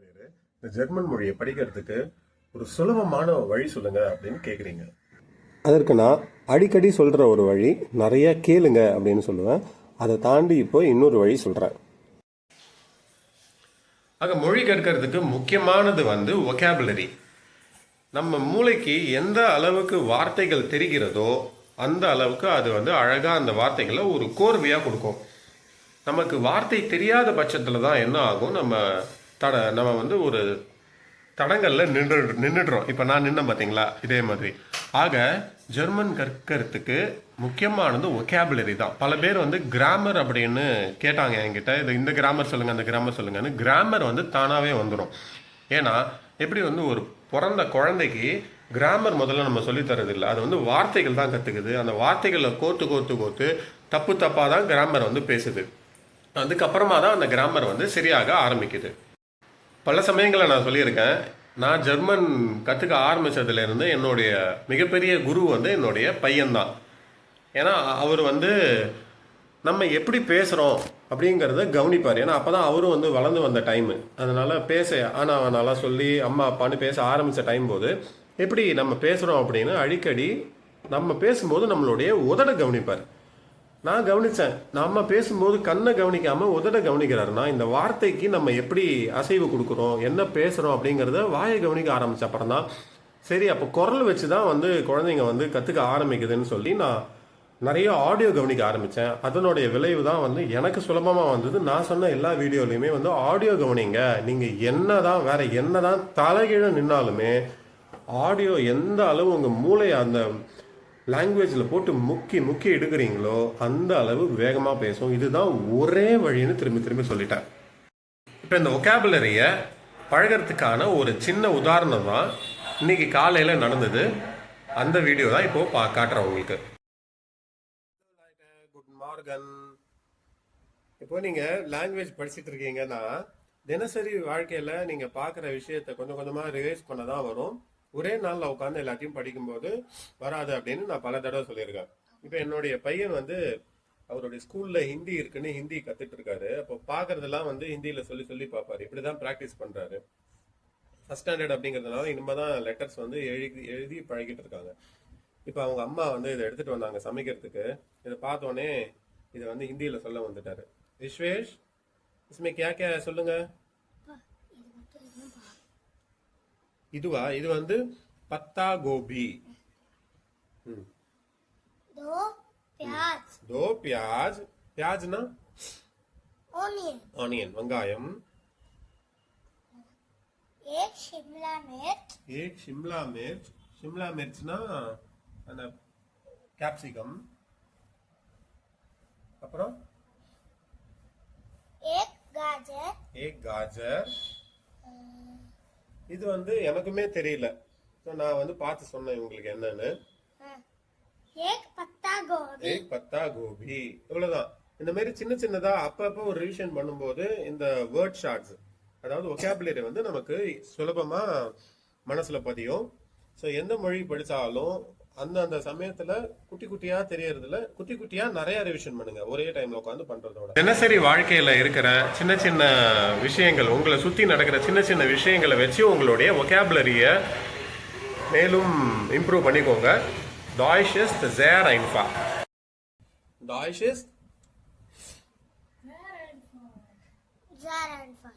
பேர் இந்த ஜெர்மன் மொழியை படிக்கிறதுக்கு ஒரு சுலபமான வழி சொல்லுங்க அப்படின்னு கேட்குறீங்க அதற்கு நான் அடிக்கடி சொல்கிற ஒரு வழி நிறைய கேளுங்க அப்படின்னு சொல்லுவேன். அதை தாண்டி இப்போ இன்னொரு வழி சொல்கிறேன் ஆக மொழி கற்கிறதுக்கு முக்கியமானது வந்து ஒகேபுலரி நம்ம மூளைக்கு எந்த அளவுக்கு வார்த்தைகள் தெரிகிறதோ அந்த அளவுக்கு அது வந்து அழகாக அந்த வார்த்தைகளை ஒரு கோர்வையாக கொடுக்கும். நமக்கு வார்த்தை தெரியாத பட்சத்தில் தான் என்ன ஆகும்? நம்ம தட நம்ம வந்து ஒரு தடங்களில் நின்று நின்றுடுறோம் இப்போ நான் நின்னேன் பார்த்தீங்களா இதே மாதிரி. ஆக ஜெர்மன் கற்கிறதுக்கு முக்கியமானது ஒகேபுலரி தான். பல பேர் வந்து கிராமர் அப்படின்னு கேட்டாங்க என்கிட்ட. இது இந்த கிராமர் சொல்லுங்கள் அந்த கிராமர் சொல்லுங்கன்னு. கிராமர் வந்து தானாகவே வந்துடும் ஏன்னா எப்படி வந்து ஒரு பிறந்த குழந்தைக்கு கிராமர் முதல்ல நம்ம சொல்லித் இல்லை அது வந்து வார்த்தைகள் தான் கற்றுக்குது அந்த வார்த்தைகளை கோர்த்து கோர்த்து கோர்த்து தப்பு தப்பாக தான் கிராமர் வந்து பேசுது. அதுக்கப்புறமா தான் அந்த கிராமர் வந்து சரியாக ஆரம்பிக்குது. பல சமயங்களை நான் சொல்லியிருக்கேன். நான் ஜெர்மன் கற்றுக்க ஆரம்பித்ததுலேருந்து என்னுடைய மிகப்பெரிய குரு வந்து என்னுடைய பையன்தான். ஏன்னா அவர் வந்து நம்ம எப்படி பேசுகிறோம் அப்படிங்கிறத கவனிப்பார். ஏன்னா அப்போ தான் அவரும் வந்து வளர்ந்து வந்த டைமு அதனால் பேச ஆனால் அவன் நல்லா சொல்லி அம்மா அப்பான்னு பேச ஆரம்பித்த டைம் போது எப்படி நம்ம பேசுகிறோம் அப்படின்னு அடிக்கடி நம்ம பேசும்போது நம்மளுடைய உதட கவனிப்பார். நான் கவனித்தேன் நம்ம பேசும்போது கண்ணை கவனிக்காமல் உதட கவனிக்கிறாருன்னா இந்த வார்த்தைக்கு நம்ம எப்படி அசைவு கொடுக்குறோம் என்ன பேசுகிறோம் அப்படிங்கிறத வாயை கவனிக்க ஆரம்பித்த அப்புறம் தான் சரி அப்போ குரல் வச்சு தான் வந்து குழந்தைங்க வந்து கற்றுக்க ஆரம்பிக்குதுன்னு சொல்லி நான் நிறைய ஆடியோ கவனிக்க ஆரம்பித்தேன் அதனுடைய விளைவு தான் வந்து எனக்கு சுலபமாக வந்தது. நான் சொன்ன எல்லா வீடியோலையுமே வந்து ஆடியோ கவனிங்க. நீங்கள் என்ன தான் வேற என்ன தான் தலைகீழ நின்னாலுமே ஆடியோ எந்த அளவு உங்கள் மூளையை அந்த லாங்குவேஜில் போட்டு முக்கி முக்கி எடுக்கிறீங்களோ அந்த அளவு வேகமாக பேசும். இதுதான் ஒரே வழின்னு திரும்பி திரும்பி சொல்லிட்டேன். இப்போ இந்த ஒகேபுலரியை பழகிறதுக்கான ஒரு சின்ன உதாரணம் தான் இன்னைக்கு காலையில் நடந்தது. அந்த வீடியோ தான் இப்போ பா காட்டுறேன் உங்களுக்கு. குட் மார்கன் இப்போ நீங்கள் லாங்குவேஜ் படிச்சுட்டு இருக்கீங்கன்னா தினசரி வாழ்க்கையில் நீங்கள் பார்க்குற விஷயத்தை கொஞ்சம் கொஞ்சமாக ரிவைஸ் பண்ண தான் வரும். ஒரே நாளில் உட்காந்து எல்லாத்தையும் படிக்கும்போது வராது அப்படின்னு நான் பல தடவை சொல்லியிருக்கேன் இப்போ என்னுடைய பையன் வந்து அவருடைய ஸ்கூல்ல ஹிந்தி இருக்குன்னு ஹிந்தி கத்துட்டு இருக்காரு அப்போ பார்க்கறதெல்லாம் வந்து ஹிந்தியில சொல்லி சொல்லி பார்ப்பாரு இப்படிதான் ப்ராக்டிஸ் பண்றாரு ஃபர்ஸ்ட் ஸ்டாண்டர்ட் அப்படிங்கிறதுனால இனிமே தான் லெட்டர்ஸ் வந்து எழுதி எழுதி பழகிட்டு இருக்காங்க இப்போ அவங்க அம்மா வந்து இதை எடுத்துட்டு வந்தாங்க சமைக்கிறதுக்கு இதை பார்த்தோன்னே இதை வந்து ஹிந்தியில சொல்ல வந்துட்டாரு விஸ்வேஷ் इसमें क्या क्या है சொல்லுங்க இதுவா இது வந்து பத்தா கோபி दो प्याज दो प्याज प्याज ना ऑनियन ऑनियन वंगायम एक शिमला मिर्च एक शिमला मिर्च शिमला मिर्च ना அந்த கேப்சிகம் அப்புறம் एक गाजर एक गाजर இது வந்து எனக்குமே தெரியல. நான் வந்து பார்த்து சொன்னேன் உங்களுக்கு என்னன்னு. ஏக் பத்தா கோபி பத்தா கோபி இவ்வளவுதான். இந்த மாதிரி சின்ன சின்னதா அப்பப்போ ஒரு ரிவிஷன் பண்ணும்போது இந்த வேர்ட் ஷார்ட்ஸ் அதாவது ஒகேபுலரி வந்து நமக்கு சுலபமா மனசுல பதியும். ஸோ எந்த மொழி படித்தாலும் அந்த அந்த சமயத்துல குட்டி குட்டியா தெரியறதுல குட்டி குட்டியா நிறைய ரிவிஷன் பண்ணுங்க. ஒரே டைம்ல உட்காந்து பண்றதோட. தினசரி வாழ்க்கையில இருக்கிற சின்ன சின்ன விஷயங்கள் உங்களை சுத்தி நடக்கிற சின்ன சின்ன விஷயங்களை வச்சு உங்களுடைய ஒகேபுலரிய மேலும் இம்ப்ரூவ் பண்ணிக்கோங்க. டாய்ஷ் இஸ் ஜேர் ஐன்ஃபா டாய்ஷ் இஸ் ஜேர் ஐன்ஃபா